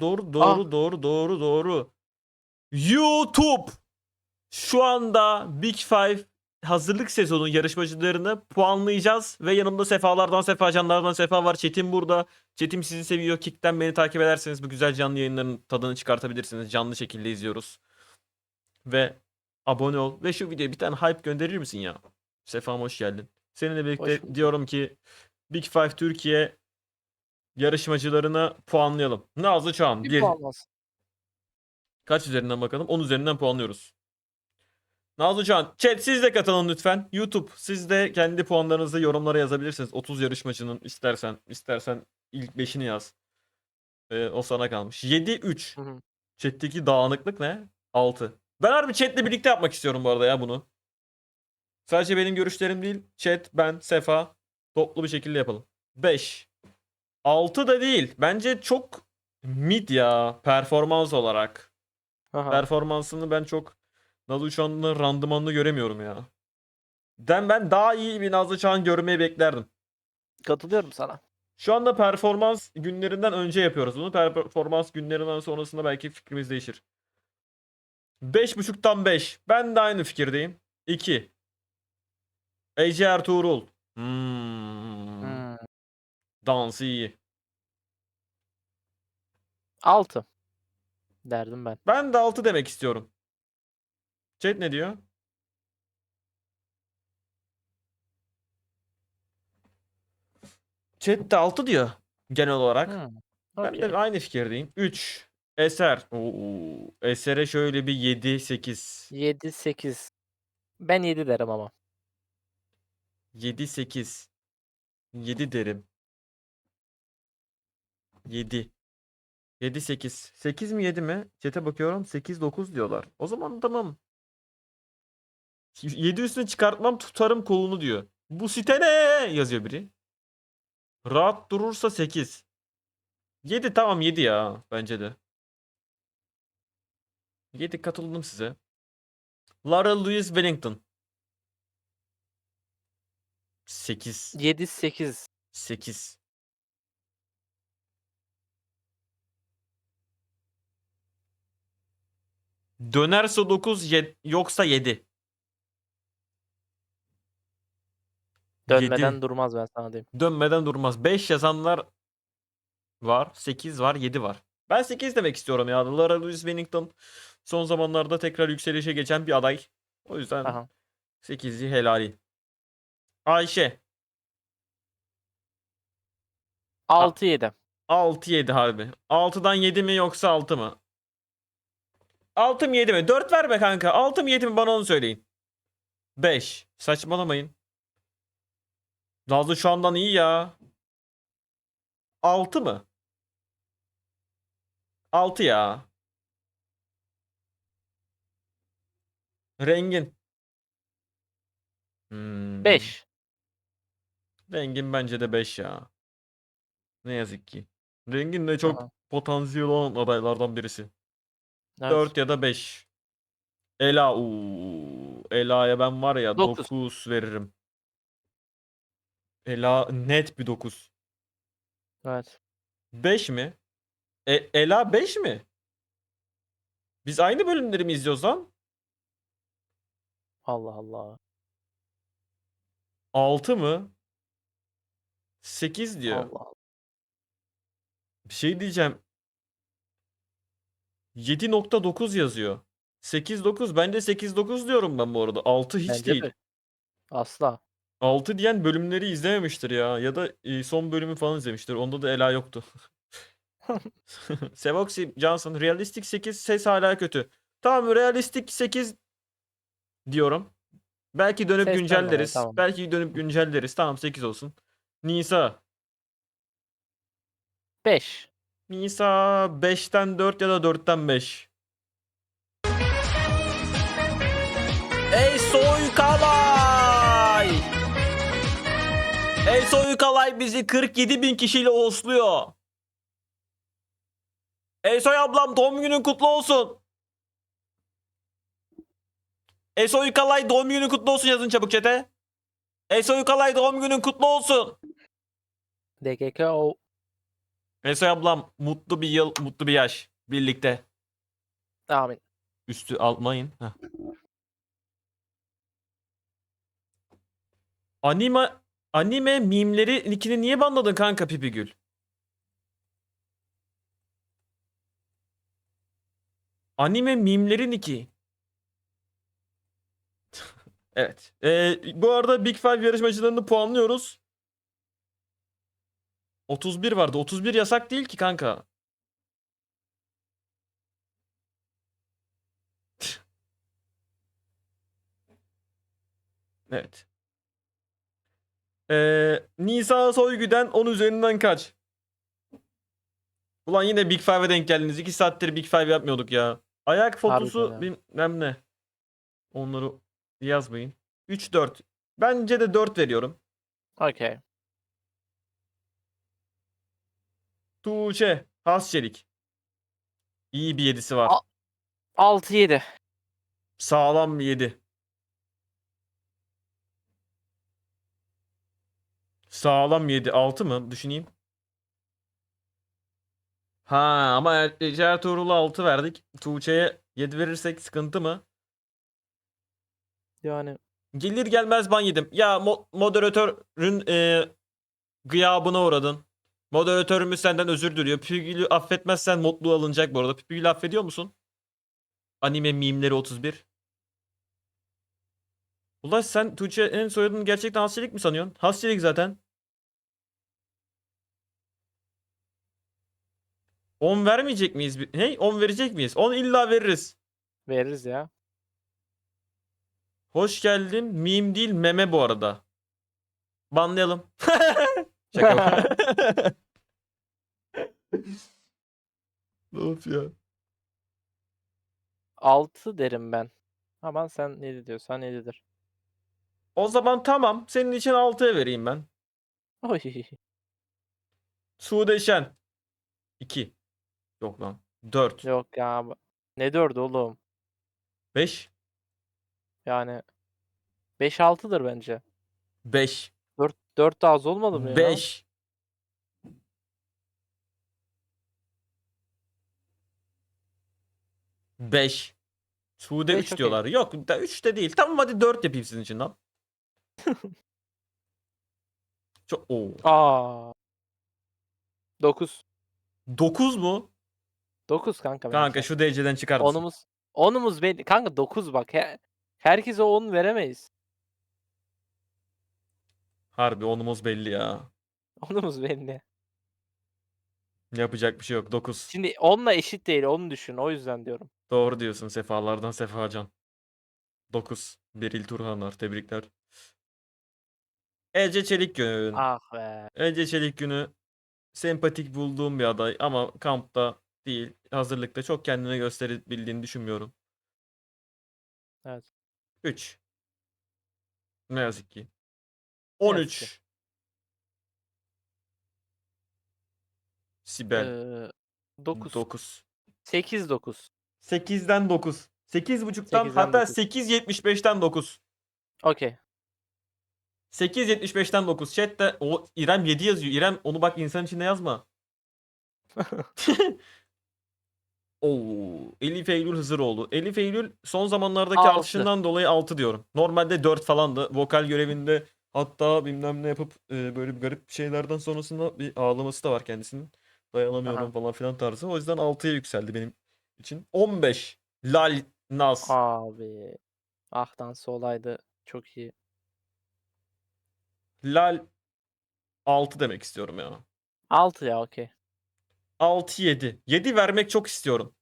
Doğru doğru doğru doğru doğru. YouTube şu anda Big Five hazırlık sezonu yarışmacılarını puanlayacağız ve yanımda Sefalardan Sefa Canlardan Sefa var. Çetin burada. Çetin sizi seviyor. Kick'ten beni takip ederseniz bu güzel canlı yayınların tadını çıkartabilirsiniz. Canlı şekilde izliyoruz. Ve abone ol ve şu videoya bir tane hype gönderir misin ya? Sefa'm hoş geldin. Seninle birlikte Hoş diyorum ki Big Five Türkiye yarışmacılarını puanlayalım. Nazlı Çağan Bir bir. puan olsun. Kaç üzerinden bakalım? 10 üzerinden puanlıyoruz. Nazlı Çağan, chat siz de katılın lütfen. YouTube siz de kendi puanlarınızı yorumlara yazabilirsiniz. 30 yarışmacının istersen istersen ilk 5'ini yaz. Ee, o sana kalmış. 7-3. Hı hı. Chat'teki dağınıklık ne? 6. Ben harbi chat'le birlikte yapmak istiyorum bu arada ya bunu. Sadece benim görüşlerim değil. Chat, ben, Sefa toplu bir şekilde yapalım. 5. 6 da değil. Bence çok mid ya performans olarak. Aha. Performansını ben çok Nazlı Çağan'ın randımanını göremiyorum ya. Den ben daha iyi bir Nazlı Çağan görmeyi beklerdim. Katılıyorum sana. Şu anda performans günlerinden önce yapıyoruz bunu. Performans günlerinden sonrasında belki fikrimiz değişir. 5.5'tan 5. Ben de aynı fikirdeyim. 2. Ece Ertuğrul. Hmm. Dansı iyi. 6 derdim ben. Ben de 6 demek istiyorum. Chat ne diyor? Chat de 6 diyor genel olarak. Hmm. Ben okey. de aynı fikirdeyim. 3. Eser. Oo, Eser'e şöyle bir 7 8. 7 8. Ben 7 derim ama. 7 8. 7 derim. 7. 7 8. 8 mi 7 mi? Chat'e bakıyorum 8 9 diyorlar. O zaman tamam. 7 üstüne çıkartmam tutarım kolunu diyor. Bu site ne yazıyor biri. Rahat durursa 8. 7 tamam 7 ya bence de. 7 katıldım size. Lara Louise Wellington. 8. 7 8. 8. Dönerse 9 yoksa 7. Dönmeden durmaz ben sana diyeyim. Dönmeden durmaz. 5 yazanlar var. 8 var. 7 var. Ben 8 demek istiyorum ya. Lara Louise Wellington son zamanlarda tekrar yükselişe geçen bir aday. O yüzden Aha. 8'i helali. Ayşe. 6 7. 6 7 harbi. 6'dan 7 mi yoksa 6 mı? 6 mı 7 mi? 4 verme kanka. 6 mı 7 mi bana onu söyleyin. 5. Saçmalamayın. Nazlı şu andan iyi ya. 6 mı? 6 ya. Rengin. Hmm. 5. Rengin bence de 5 ya. Ne yazık ki. Rengin de çok Aha. potansiyel olan adaylardan birisi. Evet. 4 ya da 5. Ela uuu. Ela'ya ben var ya Dokuz. 9 veririm. Ela net bir 9. Evet. 5 mi? E, Ela 5 mi? Biz aynı bölümleri mi izliyoruz lan? Allah Allah. 6 mı? 8 diyor. Allah Allah. Bir şey diyeceğim. 7.9 yazıyor. 8.9 bence 8.9 diyorum ben bu arada. 6 hiç Bence değil. de. Asla. 6 diyen bölümleri izlememiştir ya. Ya da e, son bölümü falan izlemiştir. Onda da Ela yoktu. Sevoxy Johnson realistik 8 ses hala kötü. Tamam realistik 8 diyorum. Belki dönüp dolayı, güncelleriz. tamam. Belki dönüp güncelleriz. Tamam 8 olsun. Nisa. 5. Nisa 5'ten 4 ya da 4'ten 5. Ey Soykalay! Ey Soykalay bizi 47 bin kişiyle osluyor. Ey Soy ablam doğum günün kutlu olsun. Ey Soykalay doğum günün kutlu olsun yazın çabuk çete. Ey Soykalay doğum günün kutlu olsun. DGK o Esoy ablam mutlu bir yıl, mutlu bir yaş. Birlikte. Amin. Üstü almayın. Heh. Anime anime mimleri nickini niye banladın kanka Pipigül? Anime mimleri nicki. evet. Ee, bu arada Big Five yarışmacılarını puanlıyoruz. 31 vardı. 31 yasak değil ki kanka. Evet. Ee, Nisa Soygü'den 10 üzerinden kaç? Ulan yine Big Five'e denk geldiniz. 2 saattir Big Five yapmıyorduk ya. Ayak fotosu Harbiden bilmem ne. Onları yazmayın. 3-4. Bence de 4 veriyorum. Okey. Tuğçe. Hasçelik. İyi bir 7'si var. A- 6-7. Sağlam bir 7. Sağlam 7. 6 mı? Düşüneyim. Ha ama Ece Ertuğrul'a 6 verdik. Tuğçe'ye 7 verirsek sıkıntı mı? Yani Gelir gelmez ban yedim. Ya mo- moderatörün e, gıyabına uğradın. Moderatörümüz senden özür diliyor. Pügül'ü affetmezsen modlu alınacak bu arada. Pügül'ü affediyor musun? Anime mimleri 31. Ulaş sen Tuğçe'nin soyadını gerçekten Hasçelik mi sanıyorsun? Hasçelik zaten. 10 vermeyecek miyiz? Hey 10 verecek miyiz? 10 illa veririz. veririz ya. Hoş geldin. Meme değil meme bu arada. Banlayalım. Şaka. of ya. 6 derim ben. Aman sen 7 diyorsan 7'dir. O zaman tamam. Senin için 6'ya vereyim ben. Oy. Sude Şen. 2. Yok lan. 4. Yok ya. Ne 4'ü oğlum? 5. Yani 5-6'dır bence. 5. 4 4 daha az olmadı mı ya? 5. Beş. Sude Beş, 3 okey. diyorlar. Yok 3 de değil. Tamam hadi 4 yapayım sizin için lan. Çok oo. Aa. 9. 9 mu? 9 kanka Kanka bence. şu dereceden çıkar mısın? Onumuz onumuz belli. Kanka 9 bak. He, herkese 10 veremeyiz. Harbi onumuz belli ya. Onumuz belli. Yapacak bir şey yok. 9. Şimdi 10'la eşit değil. Onu düşün. O yüzden diyorum. Doğru diyorsun Sefalardan Sefacan. 9. Beril Turhanlar. Tebrikler. Ece Çelik Gün. Ah be. Ece Çelik Günü sempatik bulduğum bir aday ama kampta değil. Hazırlıkta çok kendine gösterebildiğini düşünmüyorum. Evet. 3. Ne yazık ki. Ne yazık 13. ki. Sibel. Ee, 9. 9. 8 9. 8'den 9. 8.5'tan 8'den hatta 9. 8.75'ten 9. Okey. 8.75'ten 9. Chat'te o İrem 7 yazıyor. İrem onu bak insan içinde yazma. Oo, Elif Eylül Hızıroğlu. Elif Eylül son zamanlardaki Altı. artışından dolayı 6 diyorum. Normalde 4 falandı. Vokal görevinde hatta bilmem ne yapıp e, böyle bir garip şeylerden sonrasında bir ağlaması da var kendisinin. Dayanamıyorum Aha. falan filan tarzı. O yüzden 6'ya yükseldi benim için. 15. Lal Naz. Abi. Ah dansı olaydı. Çok iyi. Lal 6 demek istiyorum ya. 6 ya okey. 6 7. 7 vermek çok istiyorum.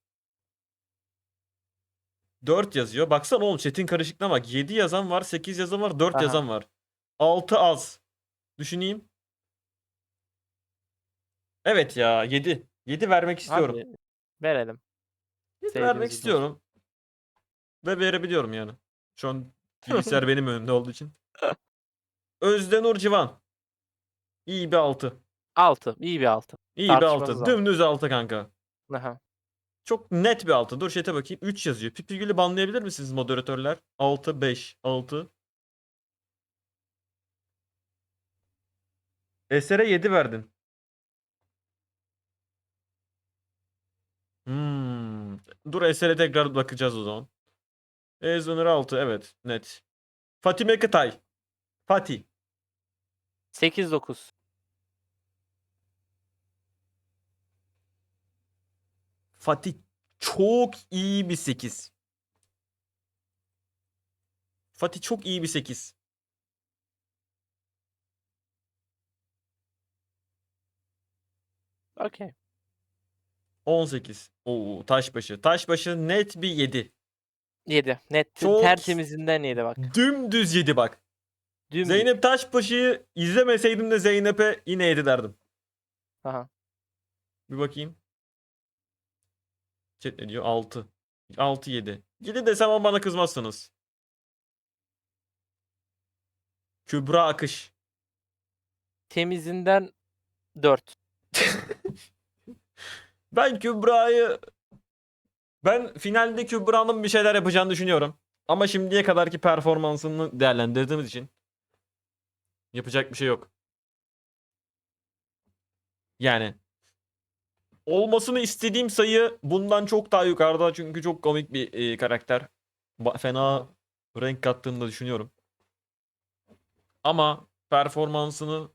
4 yazıyor. Baksana oğlum chat'in karışıklığına bak. 7 yazan var, 8 yazan var, 4 Aha. yazan var. 6 az. Düşüneyim. Evet ya 7. 7 vermek istiyorum. Hadi verelim. 7 sevdiğimiz vermek istiyorum. Ve verebiliyorum yani. Şu an bilgisayar benim önümde olduğu için. Özdenur Civan. İyi bir 6. 6. İyi bir 6. İyi bir Tartışmasız 6. altı. Dümdüz 6 kanka. Aha. Çok net bir 6. Dur chat'e bakayım. 3 yazıyor. Pipigül'ü banlayabilir misiniz moderatörler? 6, 5, 6. Eser'e 7 verdin. Dur Eser'e tekrar bakacağız o zaman. Ezonur 6 evet net. Fatime Kıtay. Fatih. 8-9. Fatih çok iyi bir 8. Fatih çok iyi bir 8. Okey. 18. Oo Taşbaşı. Taşbaşı net bir 7. 7. Net. Çok- Tertemizinden 7 bak. Dümdüz 7 bak. Dümdüz. Zeynep Taşbaşı'yı izlemeseydim de Zeynep'e yine 7 derdim. Aha. Bir bakayım. Chat ne diyor? 6. 6 7. 7 desem ama bana kızmazsınız. Kübra Akış. Temizinden 4. Ben Kübra'yı ben finalde Kübra'nın bir şeyler yapacağını düşünüyorum. Ama şimdiye kadarki performansını değerlendirdiğimiz için yapacak bir şey yok. Yani olmasını istediğim sayı bundan çok daha yukarıda çünkü çok komik bir e, karakter. Ba- Fena renk kattığını da düşünüyorum. Ama performansını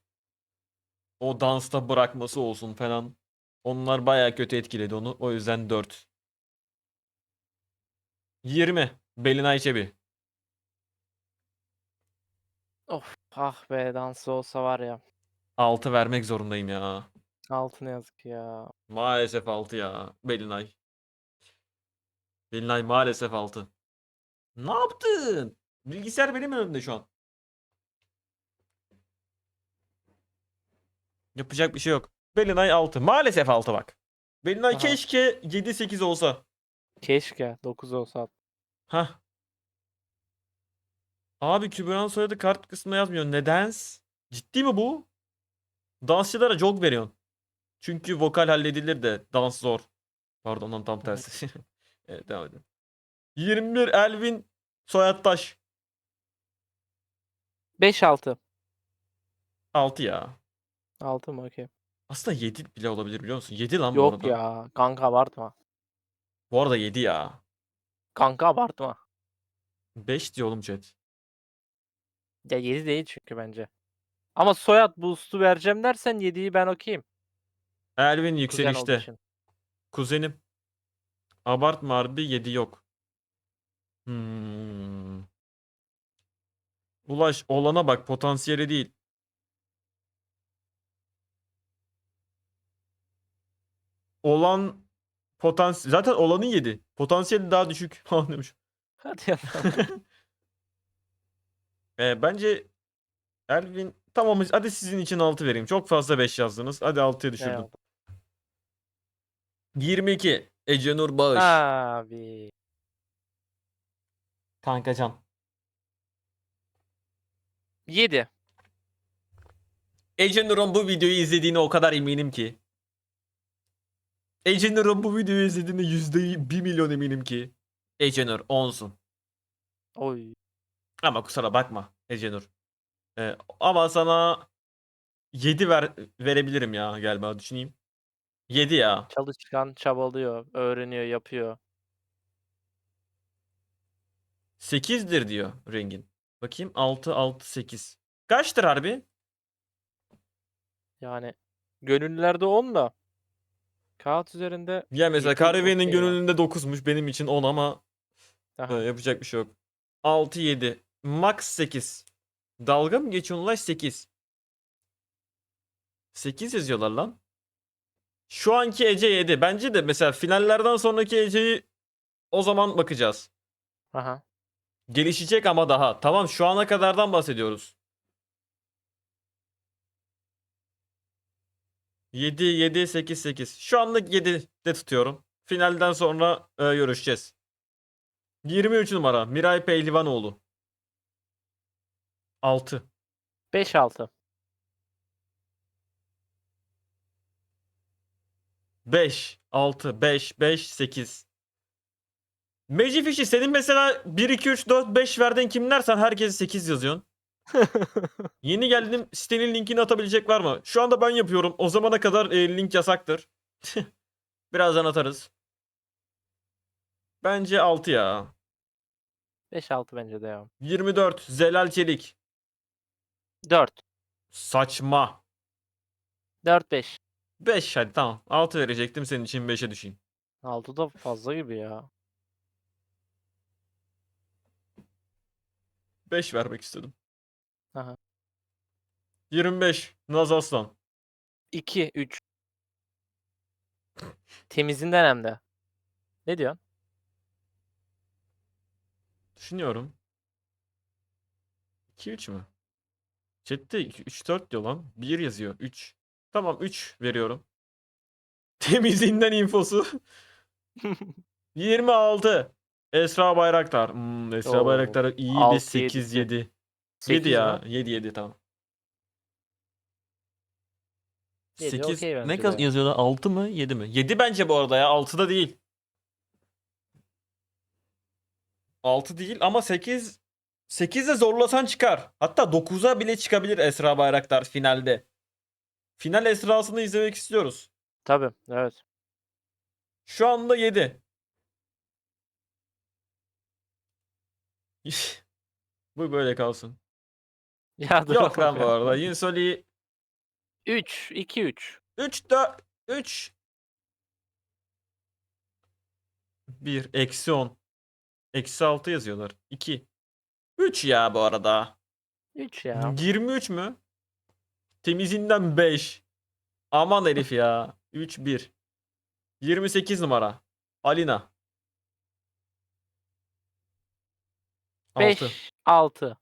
o dansta bırakması olsun falan onlar bayağı kötü etkiledi onu. O yüzden 4. 20. Belinay Çebi. Of. Ah be dansı olsa var ya. 6 vermek zorundayım ya. Altı ne yazık ya. Maalesef 6 ya. Belinay. Belinay maalesef 6. Ne yaptın? Bilgisayar benim önümde şu an. Yapacak bir şey yok. Belinay 6. Maalesef 6 bak. Belinay Aha. keşke 7-8 olsa. Keşke 9 olsa. Hah. Abi Kübra'nın soyadı kart kısmında yazmıyor. Neden? Ciddi mi bu? Dansçılara jog veriyorsun. Çünkü vokal halledilir de dans zor. Pardon lan tam tersi. evet devam edelim. 21 Elvin Soyadtaş. 5-6. 6 ya. 6 mı? Okey. Aslında 7 bile olabilir biliyor musun? 7 lan bu Yok arada. ya. Kanka abartma. Bu arada 7 ya. Kanka abartma. 5 diyor oğlum chat. Ya 7 değil çünkü bence. Ama soyad boost'u vereceğim dersen 7'yi ben okuyayım. Elvin Kuzen olduğu yükselişte. için. Kuzenim. Abartma harbi 7 yok. Hmm. Ulaş olana bak potansiyeli değil. Olan potansiyel zaten olanın 7. Potansiyeli daha düşük falan demiş. Hadi ya. Ee, bence Elvin tamam hadi sizin için 6 vereyim. Çok fazla 5 yazdınız. Hadi 6'ya düşürdüm. Eyvallah. 22 Ecenur Bağış. Abi. Kankacan. 7. Ecenur'un bu videoyu izlediğine o kadar eminim ki. Ecenur'un bu videoyu izlediğine yüzde 1 milyon eminim ki. Ecenur 10'sun. Oy. Ama kusura bakma Ecenur. Ee, ama sana 7 ver, verebilirim ya galiba düşüneyim. 7 ya. Çalışkan, çabalıyor, öğreniyor, yapıyor. 8'dir diyor rengin. Bakayım 6 6 8. Kaçtır harbi? Yani gönüllülerde 10 da. Kağıt üzerinde Ya mesela Yedi Kahve'nin okey ya. gönlünde 9'muş benim için 10 ama Aha. e, yapacak bir şey yok. 6 7. Max 8. Dalga mı geçiyorsun Ulaş 8. 8 yazıyorlar lan. Şu anki Ece 7. Bence de mesela finallerden sonraki Ece'yi o zaman bakacağız. Aha. Gelişecek ama daha. Tamam şu ana kadardan bahsediyoruz. 7 7 8 8. Şu anlık 7'de tutuyorum. Finalden sonra e, görüşeceğiz. 23 numara Miray Pehlivanoğlu. 6. 5-6. 5 6 5 5 8. Magic Fish'i senin mesela 1 2 3 4 5 verdiğin kimler sen herkese 8 yazıyorsun. Yeni geldim sitenin linkini atabilecek var mı? Şu anda ben yapıyorum. O zamana kadar e, link yasaktır. Birazdan atarız. Bence 6 ya. 5-6 bence de ya. 24 Zelal Çelik. 4. Saçma. 4-5. 5 hadi tamam. 6 verecektim senin için 5'e düşeyim. 6 da fazla gibi ya. 5 vermek istedim. Aha. 25 Naz Aslan. 2, 3. Temizinden hem de. Ne diyorsun? Düşünüyorum. 2 3 mü? Chat'te 3 4 diyor lan. 1 yazıyor. 3. Tamam 3 veriyorum. Temizinden infosu. 26 Esra Bayraktar. Hmm, Esra Oo, Bayraktar iyi bir altı, 8 yedi. 7. 7 Sekiz ya. mi? 7 7 tamam. Yedi, 8 okey ne kadar de. yazıyorlar? 6 mı? 7 mi? 7 bence bu arada ya. 6 da değil. 6 değil ama 8 8 de zorlasan çıkar. Hatta 9'a bile çıkabilir Esra Bayraktar finalde. Final Esra'sını izlemek istiyoruz. Tabii, evet. Şu anda 7. Bu böyle kalsın. Ya dur Yok lan bu ya. arada. Yinsoli 3, 2, 3. 3 4 3 1 eksi 10 eksi 6 yazıyorlar. 2 3 ya bu arada. 3 ya. 23 mü? Temizinden 5. Aman herif ya. 3 1. 28 numara. Alina. 6. 5, 6.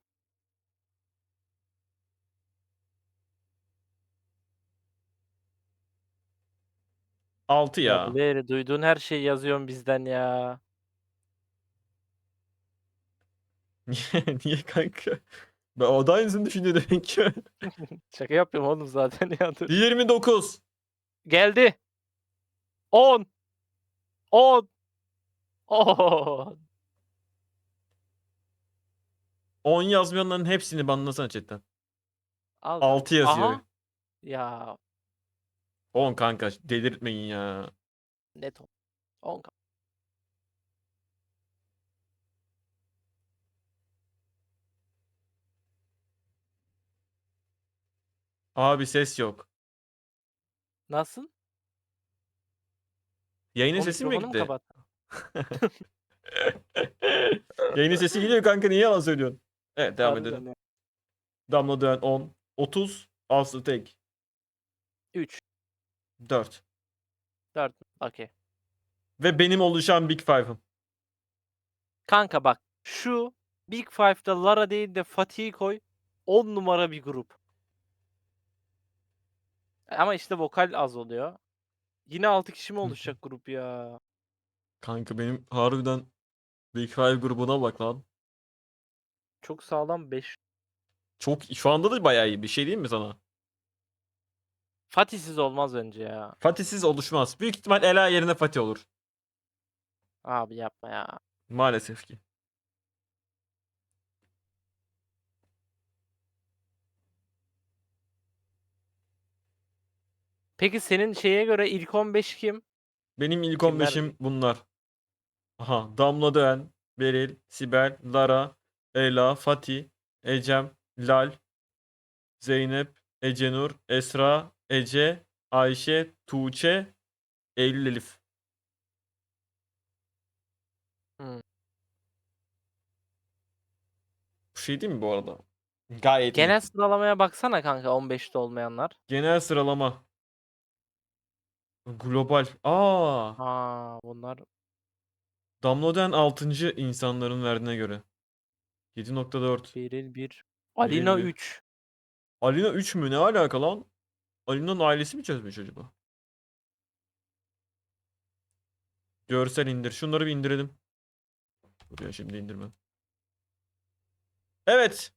Altı Ya. ya. Leri, duyduğun her şeyi yazıyorsun bizden ya. Niye, niye kanka? Ben o da aynısını düşünüyor demek ki. Şaka yapıyorum oğlum zaten ya dur. 29. Geldi. 10. 10. 10. 10 yazmayanların hepsini banlasana chatten. Al. 6 yazıyor. Aha. Ya 10 kanka delirtmeyin ya. net 10. 10 Abi ses yok. Nasıl? Yayının O sesi mi mikrofonu mu gitti? Yayının sesi geliyor kanka niye yalan söylüyorsun? Evet devam Harbiden edelim. ya. Damla dönen 10. 30. Aslı tek. 3, 4. 4. Okey. Ve benim oluşan Big Five'ım. Kanka bak şu Big Five'da Lara değil de Fatih'i koy. 10 numara bir grup. Ama işte vokal az oluyor. Yine 6 kişi mi oluşacak grup ya? Kanka benim harbiden Big Five grubuna bak lan. Çok sağlam 5. Çok şu anda da bayağı iyi bir şey değil mi sana? Fatih'siz olmaz bence ya. Fatih'siz oluşmaz. Büyük ihtimal Ela yerine Fatih olur. Abi yapma ya. Maalesef ki. Peki senin şeye göre ilk 15 kim? Benim ilk Kimler 15'im bunlar. Aha. Damla Döğen, Beril, Sibel, Lara, Ela, Fatih, Ecem, Lal, Zeynep, Ecenur, Esra, Ece, Ayşe, Tuğçe, Eylül Elif. Hmm. Bu şey değil mi bu arada? Gayet iyi. Genel sıralamaya baksana kanka 15'te olmayanlar. Genel sıralama. Global. Aa, Ha bunlar Damladen 6. insanların verdiğine göre. 7.4. Beril 1. Alina bir. 3. Alina 3 mü? Ne alaka lan? Alina'nın ailesi mi çözmüş acaba? Görsel indir. Şunları bir indirelim. Buraya şimdi indirmem. Evet.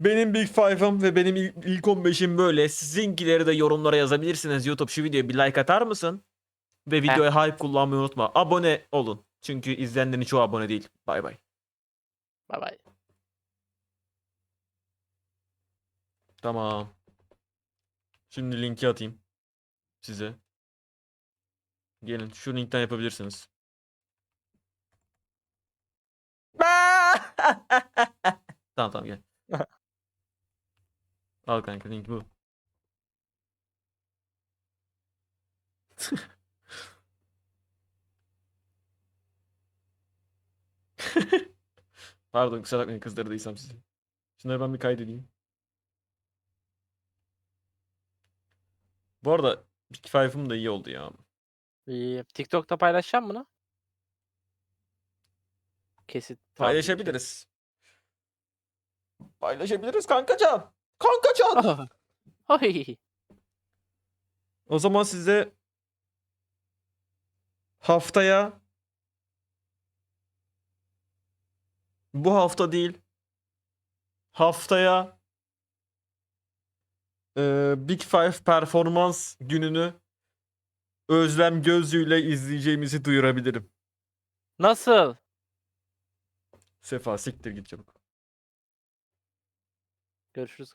Benim Big Five'ım ve benim ilk, ilk 15'im böyle. Sizinkileri de yorumlara yazabilirsiniz. YouTube şu videoya bir like atar mısın? Ve videoya hype kullanmayı unutma. Abone olun. Çünkü izleyenlerin çoğu abone değil. Bay bay. Bay bay. Tamam. Şimdi linki atayım size. Gelin şu linkten yapabilirsiniz. tamam tamam gel. Al kanka link bu. Pardon kusura bakmayın kızdırdıysam sizi. Şunları ben bir kaydedeyim. Bu arada Big Five'ım da iyi oldu ya. İyi. TikTok'ta paylaşacağım bunu. Kesit. Paylaşabiliriz. Paylaşabiliriz kankacan. Kankacan. Ah. Oy. O zaman size haftaya bu hafta değil haftaya e, Big Five performans gününü Özlem gözlüğüyle izleyeceğimizi duyurabilirim. Nasıl? Sefa siktir git çabuk. Görüşürüz.